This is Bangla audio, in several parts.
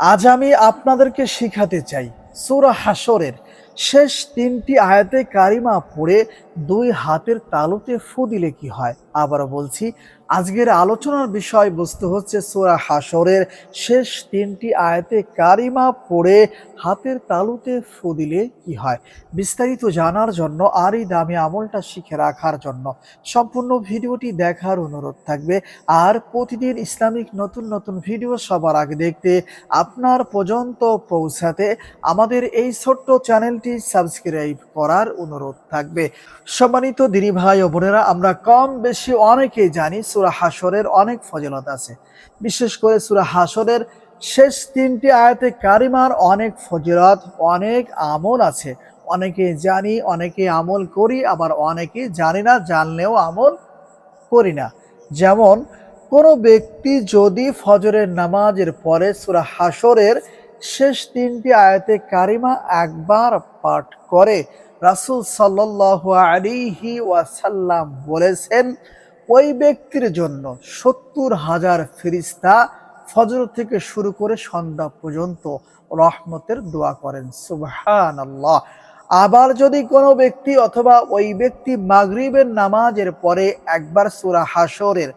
আজ আমি আপনাদেরকে শিখাতে চাই সুরা হাসরের শেষ তিনটি আয়াতে কারিমা পড়ে দুই হাতের তালুতে ফু দিলে কি হয়? আবারও বলছি আজকের আলোচনার বিষয়বস্তু হচ্ছে সোরা হাসরের শেষ তিনটি আয়াতে কারিমা পড়ে হাতের তালুতে ফু দিলে কি হয়? বিস্তারিত জানার জন্য আর এই দামি আমলটা শিখে রাখার জন্য সম্পূর্ণ ভিডিওটি দেখার অনুরোধ থাকবে। আর প্রতিদিন ইসলামিক নতুন নতুন ভিডিও সবার আগে দেখতে আপনার পর্যন্ত পৌঁছাতে আমাদের এই ছোট্ট চ্যানেলটি সাবস্ক্রাইব করার অনুরোধ থাকবে। সম্মানিত দিনী ভাই ও বোনেরা, আমরা কম বেশি অনেকেই জানি সুরা হাসরের অনেক ফজিলত আছে। বিশেষ করে সুরা হাসরের শেষ তিনটি আয়াতে কারিমার অনেক ফজিলত, অনেক আমল আছে। অনেকে জানি, অনেকে আমল করি, আবার অনেকে জানি না, জানলেও আমল করি না। যেমন, কোনো ব্যক্তি যদি ফজরের নামাজের পরে সুরা হাসরের শেষ তিনটি আয়াতে কারিমা একবার পাঠ করে, রাসূল আলাইহি ওয়াসাল্লাম বলেছেন ওই ব্যক্তির জন্য সত্তর হাজার ফেরিস্তা ফজর থেকে শুরু করে সন্ধ্যা পর্যন্ত রহমতের দোয়া করেন। সুবহান আবার যদি কোনো ব্যক্তি অথবা ওই ব্যক্তি মাগরিবের নামাজের পরে একবার সুরা হাসরের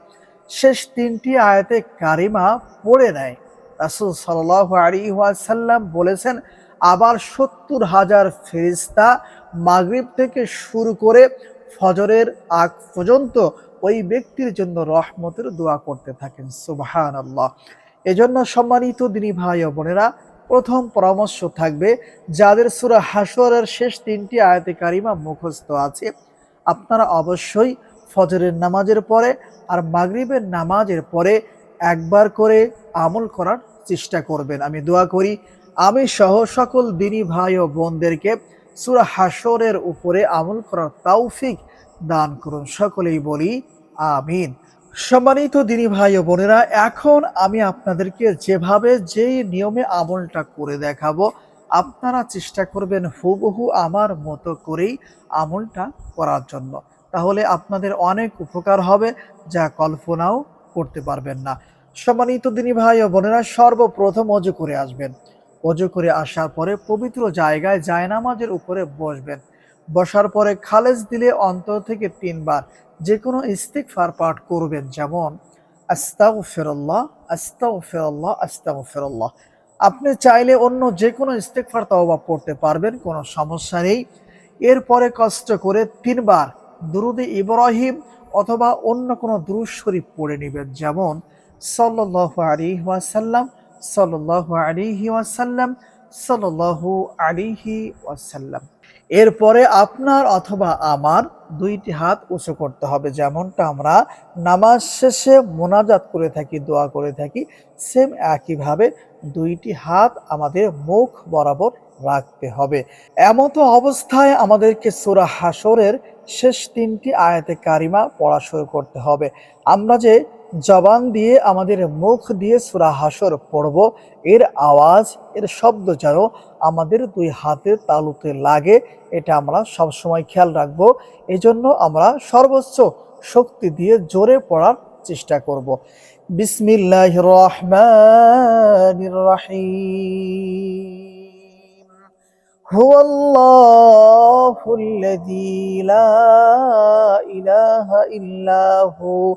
শেষ তিনটি আয়াতে কারিমা পড়ে নেয়, রাসূল আলাইহি ওয়াসাল্লাম বলেছেন, আবার সত্তর হাজার ফেরিস্তা মাগরিব থেকে শুরু করে ফজরের আগ পর্যন্ত ওই ব্যক্তির জন্য রহমতের দোয়া করতে থাকেন সুবহান আল্লাহ এজন্য সম্মানিত দিনী ভাই ও বোনেরা, প্রথম পরামর্শ থাকবে, যাদের সুরা হাসরের শেষ তিনটি আয়াতে কারিমা মুখস্থ আছে, আপনারা অবশ্যই ফজরের নামাজের পরে আর মাগরিবের নামাজের পরে একবার করে আমল করার চেষ্টা করবেন। আমি দোয়া করি, আমি সহ সকল দিনী ভাই ও বোনদেরকে সুরা হাসরের উপরে আমল করার তৌফিক দান করুন। সকলেই বলি আমিন। সম্মানিত দিনী ভাই ও বোনেরা, এখন আমি আপনাদেরকে যেভাবে যেই নিয়মে আমলটা করে দেখাবো, আপনারা চেষ্টা করবেন হুবহু আমার মতো করেই আমলটা করার জন্য। তাহলে আপনাদের অনেক উপকার হবে, যা কল্পনাও করতে পারবেন না। সম্মানিত দিনী ভাই ও বোনেরা, সর্বপ্রথম অজু করে আসবেন। অজু করে আসার পরে পবিত্র জায়গায় জায়নামাজের উপরে বসবেন। বসার পরে খালেজ দিলে অন্তর থেকে তিনবার যে কোনো ইস্তিকফার পাঠ করবেন। যেমন আস্তাউ ফেরল্লাহ আস্তাউ ফেরল্লাহ আস্তাউ ফেরল্লাহ আপনি চাইলে অন্য যে কোনো ইস্তেকফার তওবা পড়তে পারবেন, কোনো সমস্যা নেই। এরপরে কষ্ট করে তিনবার দুরুদে ইব্রাহিম অথবা অন্য কোনো দুরুদ শরীফ পড়ে নেবেন। যেমন, সাল্লাল্লাহু আলাইহি ওয়াসাল্লাম, সাল্লাল্লাহু আলাইহি ওয়াসাল্লাম সাল্লাল্লাহু আলাইহি ওয়াসাল্লাম। এরপরে আপনার অথবা আমার দুইটি হাত উঁচু করতে হবে, যেমনটা আমরা নামাজ শেষে মোনাজাত করে থাকি, দোয়া করে থাকি, সেম একইভাবে দুইটি হাত আমাদের মুখ বরাবর রাখতে হবে। এমতো অবস্থায় আমাদেরকে সুরা হাসরের শেষ তিনটি আয়াতে কারিমা পড়া শুরু করতে হবে। আমরা যে জবান দিয়ে আমাদের মুখ দিয়ে সুরা হাসর পড়ব এর আওয়াজ এর শব্দ যেন আমাদের দুই হাতের তালুতে লাগে এটা আমরা সবসময় খেয়াল রাখবো এজন্য আমরা সর্বোচ্চ শক্তি দিয়ে জোরে পড়ার চেষ্টা করব বিসমিল্লাহ রহমান রহিম هو الله الذي لا إله إلا هو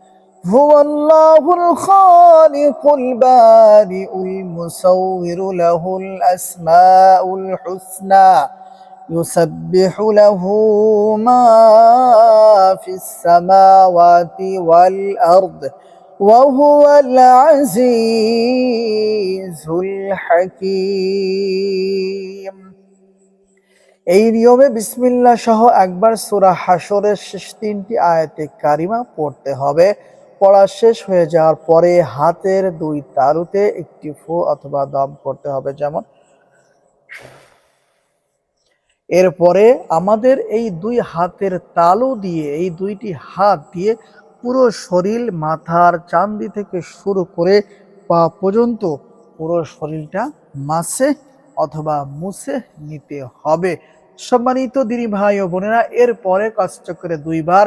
هو الله الخالق البارئ المصور له الأسماء الحسنى يسبح له ما في السماوات والأرض وهو العزيز الحكيم এই নিয়মে বিসমিল্লাহ সহ একবার সূরা হাসরের শেষ তিনটি আয়াতে কারিমা পড়তে হবে পড়া শেষ হয়ে যাওয়ার পরে হাতের দুই তালুতে একটি ফু অথবা দম করতে হবে যেমন। এরপরে আমাদের এই দুই হাতের তালু দিয়ে, এই দুইটি হাত দিয়ে পুরো শরীর, মাথার চান্দি থেকে শুরু করে পা পর্যন্ত পুরো শরীরটা মাসে অথবা মুছে নিতে হবে। সম্মানিত দিনী ভাই ও বোনেরা, এরপরে কষ্ট করে দুইবার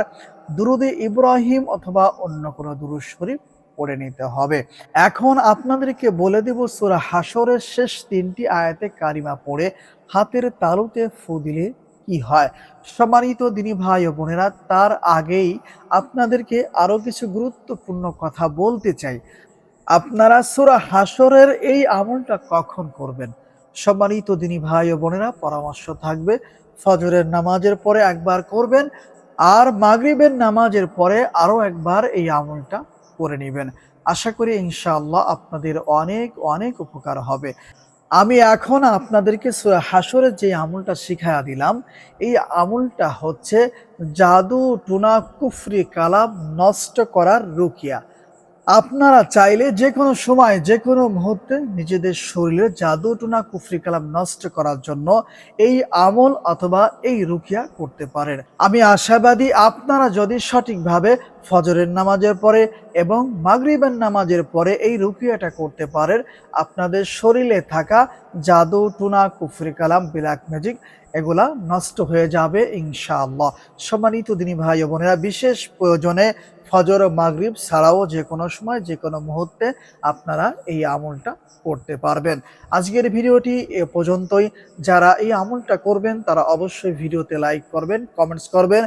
দুরুদে ইব্রাহিম অথবা অন্য কোনো দুরুদ শরীফ পড়ে নিতে হবে। এখন আপনাদেরকে বলে দেব, সূরা হাসরের শেষ তিনটি আয়াতে কারিমা পড়ে হাতের তালুতে ফু দিলে কি হয়? সম্মানিত দিনী ভাই ও বোনেরা, তার আগেই আপনাদেরকে আরও কিছু গুরুত্বপূর্ণ কথা বলতে চাই। আপনারা সূরা হাসরের এই আমলটা কখন করবেন? সম্মানিত দিনী ভাই ও বোনেরা, পরামর্শ থাকবে, ফজরের নামাজের পরে একবার করবেন আর মাগরিবের নামাজের পরে আরও একবার এই আমলটা করে নেবেন। আশা করি ইনশাআল্লাহ আপনাদের অনেক অনেক উপকার হবে। আমি এখন আপনাদেরকে সূরা হাসরের যে আমলটা শিখাইয়া দিলাম, এই আমলটা হচ্ছে জাদু টুনা কুফরি কালাম নষ্ট করার রুকিয়া। আপনারা চাইলে যে কোনো সময়, যে কোনো মুহূর্তে নিজেদের শরীরে জাদু টুনা কুফরি কালাম নষ্ট করার জন্য এই আমল অথবা এই রুকিয়া করতে পারেন। আমি আশাবাদী আপনারা যদি সঠিকভাবে ফজরের নামাজের পরে এবং মাগরিবের নামাজের পরে এই রুকিয়াটা করতে পারেন, আপনাদের শরীরে থাকা জাদু টুনা কুফরি কালাম, ব্ল্যাক ম্যাজিক এগুলা নষ্ট হয়ে যাবে ইনশাআল্লাহ। সম্মানিত দিনী ভাই বোনেরা, বিশেষ প্রয়োজনে ফজর ও মাগরিব ছাড়াও যে কোনো সময়, যে কোনো মুহূর্তে আপনারা এই আমলটা করতে পারবেন। আজকের ভিডিওটি এ পর্যন্তই। যারা এই আমলটা করবেন, তারা অবশ্যই ভিডিওতে লাইক করবেন, কমেন্টস করবেন।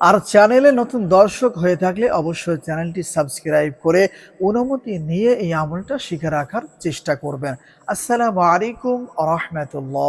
আর চ্যানেলে নতুন দর্শক হয়ে থাকলে অবশ্যই চ্যানেলটি সাবস্ক্রাইব করে অনুমতি নিয়ে এই আমলটা শিখে রাখার চেষ্টা করবেন। আসসালামু আলাইকুম রহমতুল্লাহ।